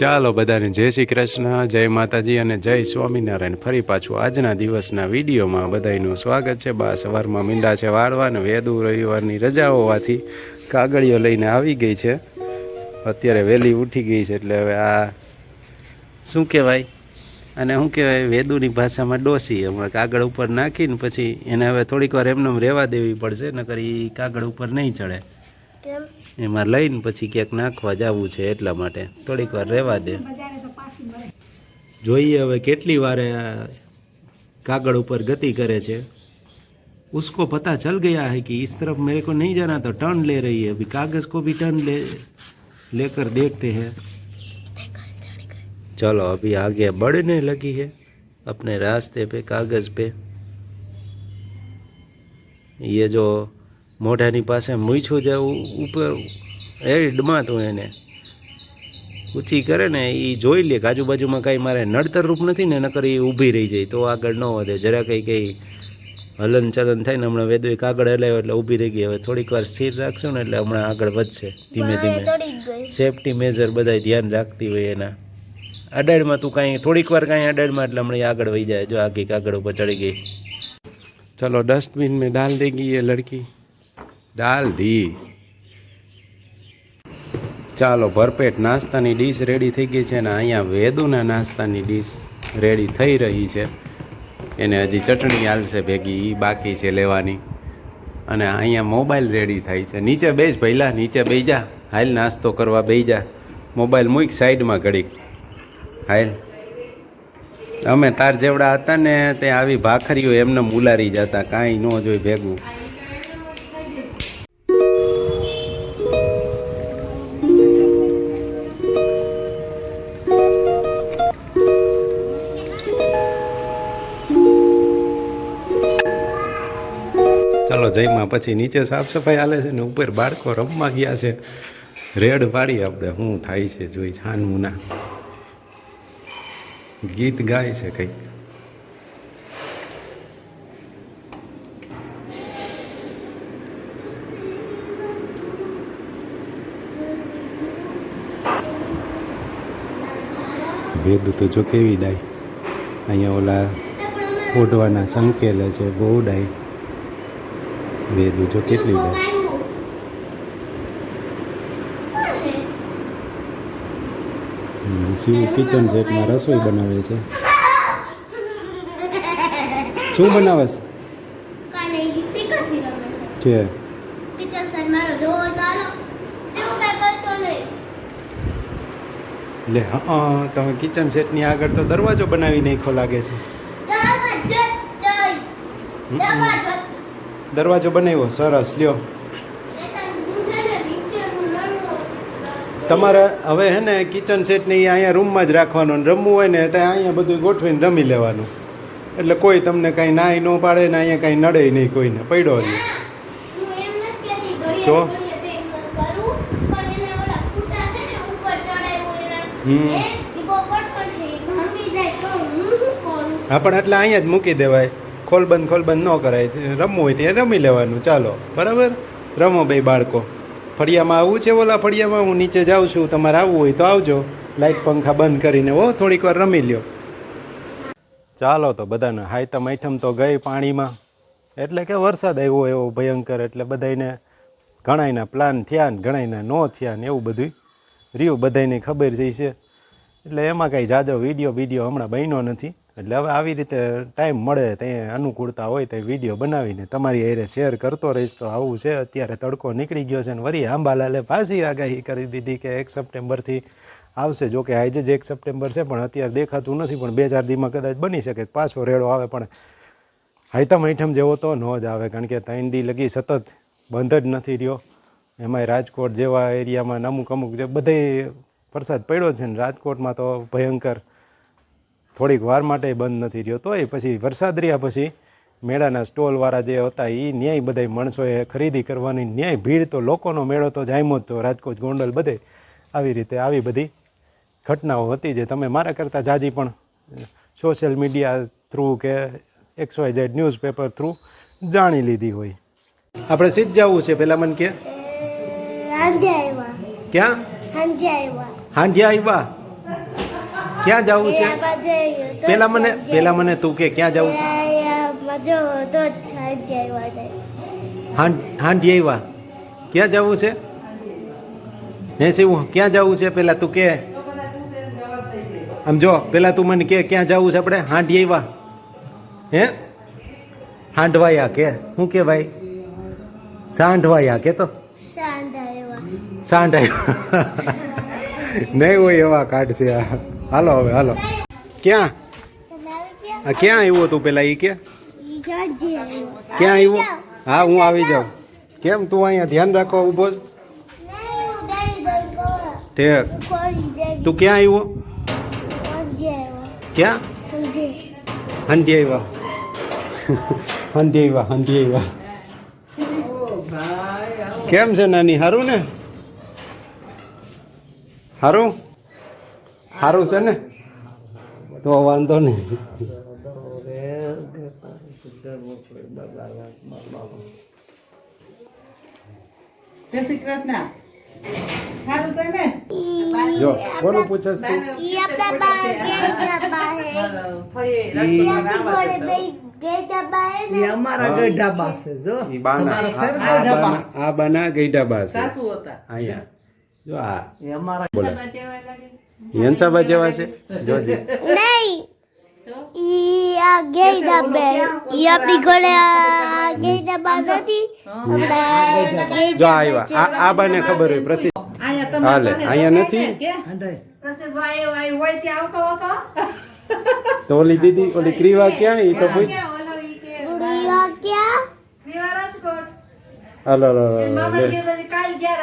ચાલો બધાને જય શ્રી કૃષ્ણ, જય માતાજી અને જય સ્વામિનારાયણ. ફરી પાછું આજના દિવસના વિડીયોમાં બધાનું સ્વાગત છે. બા સવારમાં મીંડા છે વાળવા અને વેદુ રવિવારની રજા હોવાથી કાગળીઓ લઈને આવી ગઈ છે. અત્યારે વહેલી ઉઠી ગઈ છે એટલે હવે આ શું કહેવાય? અને શું કહેવાય? વેદુની ભાષામાં ડોસી. હમણાં કાગળ ઉપર નાખીને પછી એને હવે થોડીક વાર એમને રહેવા દેવી પડશે, નકર એ કાગળ ઉપર નહીં ચડે. કેમ? એમાં લઈને પછી ક્યાંક નાખવા જવું છે એટલા માટે થોડીક વાર રહેવા દે જોઈએ હવે કેટલી વારે આ कागड़ ऊपर गति करे छे उसको पता चल गया है कि इस तरफ मेरे को नहीं जाना तो टर्न ले रही है अभी कागज को भी टर्न ले लेकर देखते हैं चलो अभी आगे बढ़ने लगी है अपने रास्ते पे कागज पे ये जो મોઢાની પાસે મૂછું જવું ઉપર એ ડમાતું એને. ઊંચી કરે ને એ જોઈ લે કે આજુબાજુમાં કાંઈ મારે નડતર રૂપ નથી ને નકર એ ઊભી રહી જાય. તો આગળ ન વધે. જરા કંઈ કંઈ હલન ચલન થાય ને હમણાં વેદો એક આગળ હલાવ્યો એટલે ઊભી રહી ગઈ. હવે થોડીક વાર સ્થિર રાખશું ને એટલે હમણાં આગળ વધશે ધીમે ધીમે. સેફટી મેજર બધાય ધ્યાન રાખતી હોય એના. અડાડમાં તું કાંઈ થોડીક વાર કાંઈ અડાડમાં એટલે હમણાં આગળ વહી જાય. જો આ કંઈક ઉપર ચડી ગઈ. ચલો ડસ્ટબિન મેં ડાલ દે ગઈ એ લડકી. દાલ ધી ચાલો, ભરપેટ નાસ્તાની ડીશ રેડી થઈ ગઈ છે અને અહીંયા વેદુના નાસ્તાની ડીશ રેડી થઈ રહી છે. એને હજી ચટણી હાલશે ભેગી એ બાકી છે લેવાની. અને અહીંયા મોબાઈલ રેડી થાય છે. નીચે બેસ ભૈલા નીચે બેઈ જા. હાલ નાસ્તો કરવા બેઈ જા. મોબાઈલ મૂક સાઈડમાં ઘડીક. હાલ. અમે તાર જેવડા હતા ને, તે આવી ભાખરીઓ એમને મુલારી જતા. કાંઈ ન જોઈ ભેગું. જઈમાં પછી નીચે સાફ સફાઈ હાલે છે ને ઉપર બાળકો રમવા ગયા છે. રેડ પાડી આપણે શું થાય છે જોઈ છાનવું ના ગીત ગાય છે કંઈક. ભેદ તો જો કેવી ડાય. અહીંયા ઓલા ઓઢવાના સંકેલે છે, બહુ ડાય. વેદુ દૂધો કેટલી હમ, શિવ કિચન સેટમાં રસોઈ બનાવે છે? શું બનાવે છે? લે હા તમે કિચન સેટની આગળ તો દરવાજો બનાવી નાખો લાગે છે. દરવાજો બનાવ્યો? સરસ લ્યો. તમારે હવે હે ને કિચન સેટને એ અહીંયા રૂમમાં જ રાખવાનો ને રમવું હોય ને ત્યાં અહીંયા બધું ગોઠવીને રમી લેવાનું. એટલે કોઈ તમને કાંઈ નાય ન પાડે ને અહીંયા કાંઈ નડે નહીં કોઈને. પડ્યો જ. હું એમ નથી કહેતી ઘડીએ તો? હા પણ એટલે અહીંયા જ મૂકી દેવાય. ખોલબંધ ખોલબંધ ન કરાય. રમવું હોય ત્યાં રમી લેવાનું. ચાલો. બરાબર? રમો ભાઈ બાળકો. ફળિયામાં આવવું છે ઓલા ફળિયામાં? હું નીચે જાઉં છું. તમારે આવવું હોય તો આવજો. લાઇટ પંખા બંધ કરીને હો, થોડીક વાર રમી લ્યો. ચાલો તો બધાને. હાયતમ આઈઠમ તો ગઈ પાણીમાં. એટલે કે વરસાદ આવ્યો એવો ભયંકર. એટલે બધાને ઘણાયના પ્લાન થયા ને ઘણાયના ન થયા ને એવું બધું રહ્યું. બધાને ખબર જઈ છે. એટલે એમાં કાંઈ જાજો વીડિયો વીડિયો હમણાં બન્યો નથી. એટલે હવે આવી રીતે ટાઈમ મળે ત્યાં અનુકૂળતા હોય તે વીડિયો બનાવીને તમારી એરે શેર કરતો રહીશ. તો આવું છે. અત્યારે તડકો નીકળી ગયો છે ને વરી આંબાલાલે પાછી આગાહી કરી દીધી કે એક સપ્ટેમ્બરથી આવશે. જો કે આજે જ એક સપ્ટેમ્બર છે, પણ અત્યારે દેખાતું નથી. પણ બે ચાર દીમાં કદાચ બની શકે. પાછો રેડો આવે, પણ હાઈતમ આઈટમ જેવો તો ન જ આવે. કારણ કે ત્રણ દી લગી સતત બંધ જ નથી રહ્યો. એમાંય રાજકોટ જેવા એરિયામાં અમુક અમુક જે બધે વરસાદ પડ્યો છે ને રાજકોટમાં તો ભયંકર થોડીક વાર માટે બંધ નથી રહ્યો. તોય પછી વરસાદ રહ્યા પછી મેળાના સ્ટોલવાળા જે હતા એ ન્યાય બધાય માણસોએ ખરીદી કરવાની ન્યાય ભીડ તો લોકોનો મેળો તો જામ્યો જ તો. રાજકોટ ગોંડલ બધે આવી રીતે આવી બધી ઘટનાઓ હતી જે તમે મારા કરતાં જાજી પણ સોશિયલ મીડિયા થ્રુ કે X Y Z newspaper through જાણી લીધી હોય. આપણે સીધ જવું છે? પેલા મને કે. હાંજે ક્યાં? હાંજે આવ્યા. હાંડિયા આવ્યા? ક્યાં જવું છે? પેલા મને પેલા મને તું કે ક્યાં જવું છે? હાંડ આવ્યા ક્યાં જવું છે? હે શિવું ક્યાં જવું છે? પેલા તું કે. આમ જો પેલા તું મને કે ક્યાં જવું છે આપણે? હાંડી આવ્યા હે? હાંડવાયા કે. શું કે ભાઈ? સાંઢવાયા કે તો? સાંઢ આવ્યા નહીં હોય એવા કાર્ડ છે આ. હાલો હવે, હાલો. ક્યાં? આ ક્યાં આવ્યો તું પેલા એ કે? ક્યાં આવ્યો? હા, હું આવી જાઉં. કેમ તું અહીંયા ધ્યાન રાખો, ઊભો તું ક્યાં આવ્યો? ક્યાં? હંધી આવ્યા. હંધી આવ્યા હંધી આવ્યા. કેમ છે નાની? સારું ને? સારું સારું છે ને? તો વાંધો નહીં. જો કોનું ને. અમારા. ગઢા પાસે જો. આ- બના બા છે. સાસુ હતા. અહીંયા. જો આ. એ અમારા હંસાબા જેવા છે? જોજે. નહીં. ઈ આ ગેટા બે. ઈ આપણી ઘરે આ ગેટા બા નથી. આપણા જો આવ્યા આ આ બાને ખબર હોય પ્રસિદ્ધ. હાલે, અહીંયા નથી? પ્રસિદ્ધ ભાઈ હોય ત્યાં આવતો હતો. તો ઓલી દીદી ઓલી ક્રીવા ક્યાં? ઈ તો પૂછ. ગુડિયા ક્યાં? દીવા રાજકોટ. હાલો હાલો, એ કાલ ગયા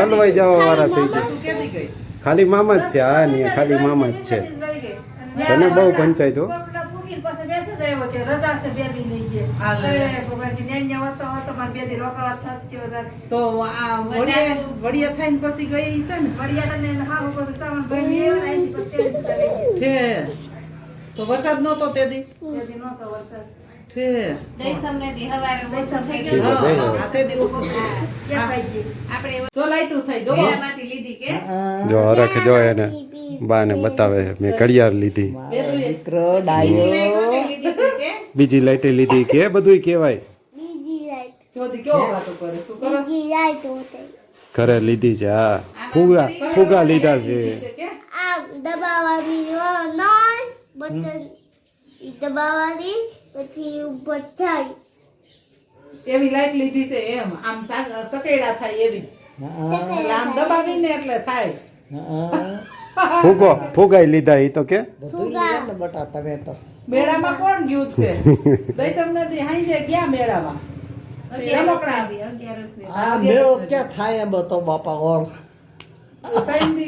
હલવાઈ જવા વાળા થઈ ગયા. તું કેદી ગઈ ખાલી મામા જ છે. હા ને ખાલી મામા જ છે. તને બહુ પંચાયત હો. તો આ વડિયા વડિયા થઈને પછી ગઈ છે ને? વડિયા તો વરસાદ નહોતો તે દી નહોતો વરસાદ. જો હરખ જો એને બાને બતાવે. મેં ઘડિયાળ લીધી. બીજી લાઈટ લીધી કે બધુંય કહેવાય. બીજી રાત જોતી કેવો વાતો કરે? તું કરસ બીજી રાત હોતે ઘરે લીધી છે હા. ફુગા ફુગા લીધા છે. દબાવવાની બટન. દબાવવાની પછી ઉપર થાય. એવી લાઈટ લીધી છે એમ. આમ સકેડા થાય એવી. આમ દબાવીને એટલે થાય. ફૂગો ફૂગાઈ લીધા એ તો કે? બટા તમે તો. મેળામાં કોણ ગયું છે? દૈસમ નથી હાંજે ગયા મેળામાં? આ મેળો ક્યાં થાય એમ હતો બાપા ઓર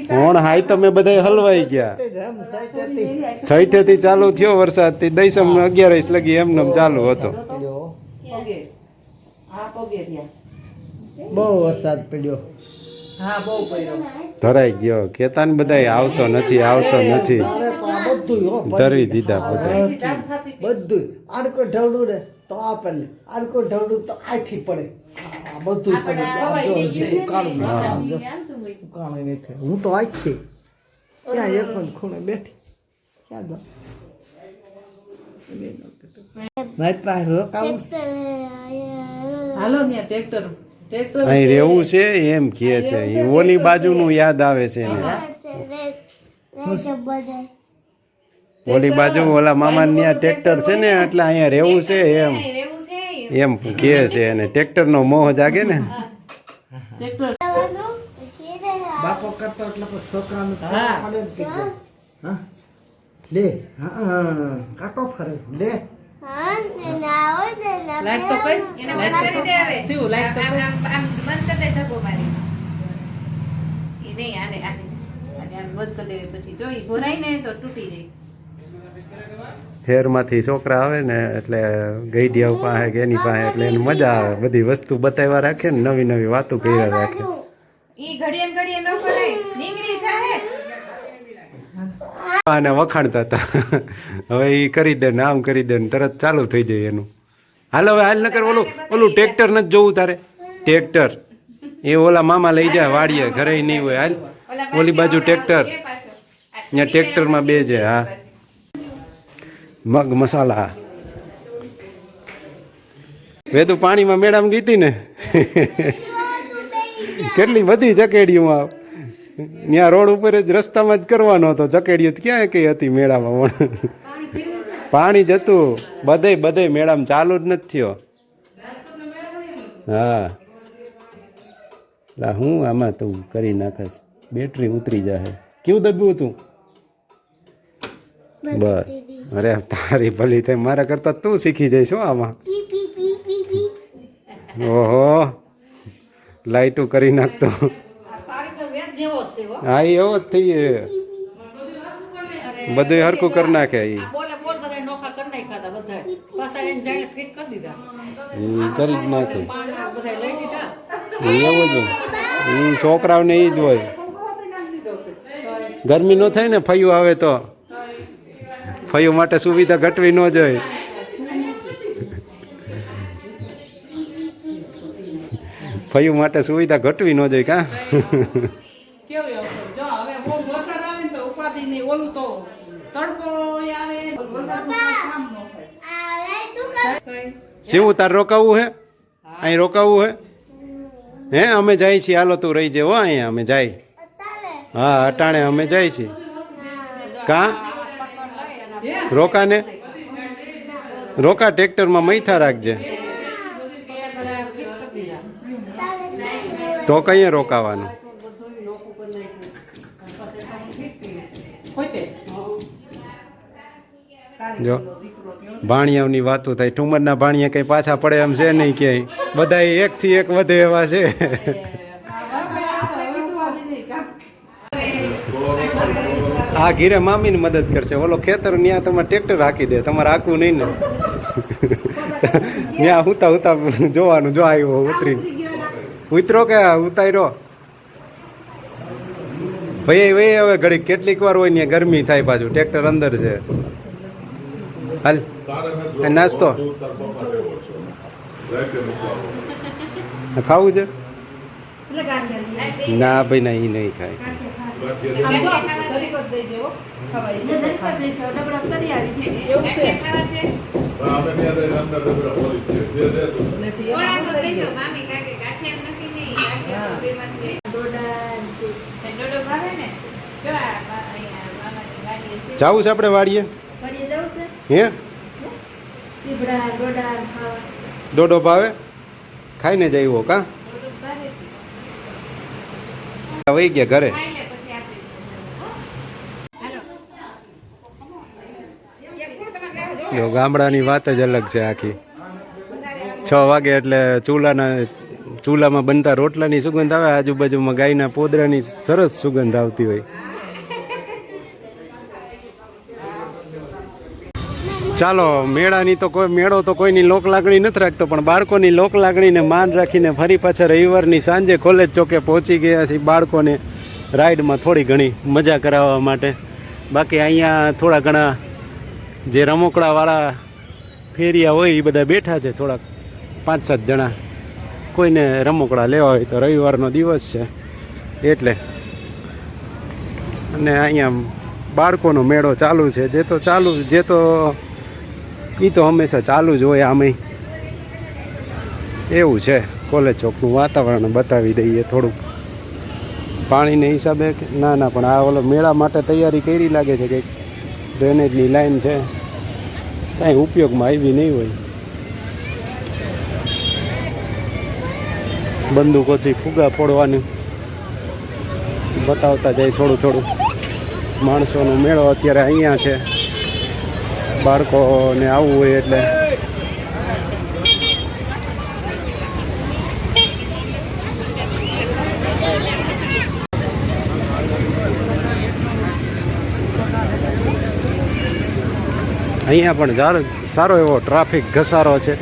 ત્રણ હાય તમે બધા હલવાઈ ગયા. છઠે થી ચાલુ થયો વરસાદથી દઈસમ અગિયારસ લગી એમને ચાલુ હતો. બહુ વરસાદ પડ્યો. હા બહુ પડ્યો. ધરાઈ ગયો. કેતા ને બધા આવતો નથી આવતો નથી. ધરી દીધા બધા. બધું આડકો ઢવડું ને તો આપણને આડકો ઢવડું તો આથી પડે. આ બધું પડે. ઉકાળું. ઉકાળું હું તો આખી ક્યાં એક પણ ખૂણે બેઠી. ક્યાં દો મારી પાસે રોકાવું હાલો ને ટ્રેક્ટર ટ્રેક્ટર અહીં રહેવું છે એમ કહે છે. ઓલી બાજુનું યાદ આવે છે એને. ઓલી બાજુ ઓલા મામા ત્યાં ટ્રેક્ટર છે ને એટલે અહીંયા રહેવું છે એમ. એમ. કે છે અને ટ્રેક્ટર નો મોહ જાગે ને. ટ્રેક્ટર. બાપો કરતો એટલે પછી છોકરાનું હા. લે હા. હા? ફરે છે. લે. લાઈટ તો કઈ? તો બંધ કરી દે ધક્કો મારી. નહીં આને આને. આને આમ બંધ કરી દેવી પછી. જો ઈ ભરાય ને તો તૂટી જાય. શહેરમાંથી છોકરા આવે ને એટલે ગઈડિયા પાસે કે એની પાસે એટલે એને મજા આવે. બધી વસ્તુ બતાવ્યા રાખે ને નવી નવી વાતો કર્યા રાખે. અને વખાણતા હતા. હવે એ કરી દે ને આમ કરી દે ને તરત ચાલુ થઈ જાય એનું. હાલ હવે હાલ નકર ઓલું ઓલું ટ્રેક્ટર નથી જોવું તારે. ટ્રેક્ટર. એ ઓલા મામા લઈ જાય વાડીએ ઘરે નહીં હોય. હાલ. ઓલી બાજુ ટ્રેક્ટર. ત્યાં ટ્રેક્ટરમાં બે છે હા. મગ મસાલા. વેદુ પાણીમાં મેળામાં ગીતી ને. કેટલી બધી ચકેડીઓમાં ત્યાં રોડ ઉપર જ રસ્તામાં જ કરવાનો હતો. ચકેડીઓ ક્યાં કઈ હતી મેળામાં પણ. પાણી જતું બધે બધે મેળામાં ચાલુ જ નથી થયો. હા. એટલે હું આમાં તું કરી નાખસ બેટરી ઉતરી જાય કેવું દબ્યું હતું? બસ. અરે તારી ભલી થઈ મારા કરતા તું શીખી જઈશ હો આમાં. ઓહો. લાઈટું કરી નાખતો. હા. એ એવો જ થઈ ગયો. બધું હરકું કરી નાખે એ બોલે બોલ બધા નોખા કરી જ નાખે. એવું જ એ છોકરાઓને એ જ હોય. ગરમી ન થાય ને ફયું આવે તો. ફયું માટે સુવિધા ઘટવી ન જોઈએ. ફયું માટે સુવિધા ઘટવી ન જોઈએ કા? કેવું અવસર જો હવે બહુ વરસાદ આવે ને તો ઉપાધિ નહીં ઓલું તો તડકો આવે વરસાદનું કાંઈ કામ ન થાય. આ લઈ તું કર થાય. શિવું તાર રોકાવું હે? અહીં રોકાવું હે? હે અમે જાય છીએ. હાલો તું રહી જેવો અહીંયા અમે જાય. હા અટાણે અમે જાય છીએ. કા? રોકાને? રોકા ટ્રેક્ટરમાં મૈથા રાખજે. તો કઈ રોકાવાનું? જો ભાણિયાઓની વાતો થાય. ઠુમરના ભાણિયા કઈ પાછા પડે એમ છે નહીં ક્યાંય? બધા એકથી એક વધે એવા છે ઉપાધિ નહીં કામ આ ઘીરે મામીને મદદ કરશે. ઓલો ખેતર ત્યાં તમારે ટ્રેક્ટર હાકી દે. તમારે હાકવું નહીં ને. ત્યાં હુતા હુતા જોવાનું જો આવ્યો ઉતરી ઉતરો કે ઉતાર્યો? ભાઈ ભાઈ હવે ઘડી કેટલીક વાર હોય ને ગરમી થાય પાછું. ટ્રેક્ટર અંદર છે. હાલ. નાસ્તો. ખાવું છે? ના ભાઈ ના એ નહીં ખાય. જાવું છે આપણે વાડીએ? હે? ડોડો ભાવે? ખાઈને જ આવ્યો કા? વહી ગયા ઘરે ખાઈ લે પછી આપી હાલો જો ગામડાની વાત જ અલગ છે આખી. છ વાગે એટલે ચૂલાના, ચૂલામાં બનતા રોટલાની સુગંધ આવે, આજુબાજુમાં ગાયના પોદરાની સરસ સુગંધ આવતી હોય. ચાલો, મેળાની તો કોઈ, મેળો તો કોઈની લોક લાગણી નથી રાખતો, પણ બાળકોની લોક લાગણીને માન રાખીને ફરી પાછા રવિવારની સાંજે કોલેજ ચોકે પહોંચી ગયા છીએ. બાળકોને રાઈડમાં થોડી ઘણી મજા કરાવવા માટે. બાકી અહીંયા થોડા ઘણા જે રમકડાવાળા ફેરિયા હોય એ બધા બેઠા છે થોડાક પાંચ સાત જણા. કોઈને રમકડા લેવા હોય તો રવિવારનો દિવસ છે. એટલે અને અહીંયા બાળકોનો મેળો ચાલુ છે. જે તો ચાલુ, જે તો એ તો હંમેશા ચાલુ જ હોય આમેય એવું છે. કોલેજ ચોકનું વાતાવરણ બતાવી દઈએ થોડુંક. પાણીને હિસાબે ના ના, પણ આ ઓલો મેળા માટે તૈયારી કરી લાગે છે કંઈક ડ્રેનેજની લાઈન છે. કાંઈ ઉપયોગમાં આવી નહીં હોય. બંદૂકોથી ફુગા ફોડવાનું. બતાવતા જાય થોડું થોડું. માણસોનો મેળો અત્યારે અહીંયા છે. બાળકોને આવવું હોય એટલે અહીંયા પણ સારો એવો ટ્રાફિક ઘસારો છે.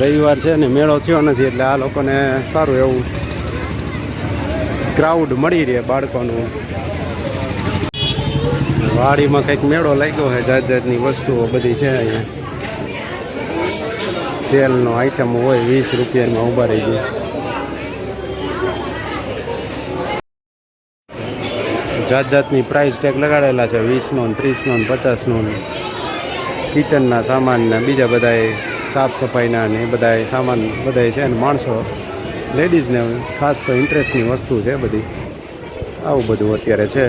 રવિવાર છે અને મેળો થયો નથી એટલે આ લોકોને સારું એવું ક્રાઉડ મળી રહે બાળકોનું. વાડીમાં કંઈક મેળો લાગ્યો હોય, જાત જાતની વસ્તુઓ બધી છે અહીંયા. સેલનો આઈટમ હોય, વીસ રૂપિયામાં ઊભા રહી ગયા. જાત જાતની પ્રાઇસ ટેગ લગાડેલા છે, વીસનો ત્રીસનો પચાસનો કિચનના સામાનના બીજા બધાય સાફ સફાઈના ને બધાય સામાન બધાય છે ને માણસો લેડીઝને ખાસ તો ઇન્ટરેસ્ટની વસ્તુ છે બધી. આવું બધું અત્યારે છે.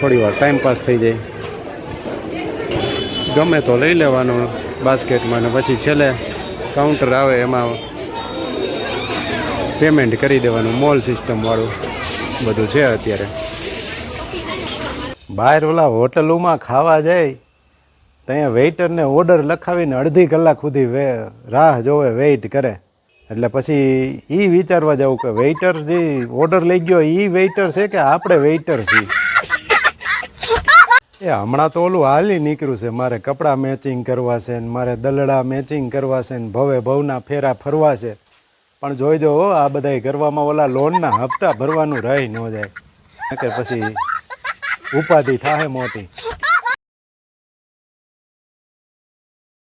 થોડી વાર ટાઈમ પાસ થઈ જાય. ગમે તો લઈ લેવાનું બાસ્કેટમાં ને પછી છેલ્લે કાઉન્ટર આવે એમાં પેમેન્ટ કરી દેવાનું મોલ સિસ્ટમવાળું બધું છે અત્યારે. બહાર ઓલા હોટલોમાં ખાવા જાય. ત્યાં વેઇટરને ઓર્ડર લખાવીને અડધી કલાક સુધી રાહ જોવે વેઇટ કરે. એટલે પછી એ વિચારવા જવું કે વેઇટર જે ઓર્ડર લઈ ગયો એ વેઇટર છે કે આપણે વેઇટર છીએ? એ હમણાં તો ઓલું હાલી નીકળ્યું છે મારે કપડાં મેચિંગ કરવા છે ને મારે દલડા મેચિંગ કરવા છે ને ભવે ભવના ફેરા ફરવા છે. પણ જોઈ હો આ બધાય કરવામાં ઓલા લોનના હપ્તા ભરવાનું રહી ન જાય. કે પછી ઉપાધિ થાય મોટી.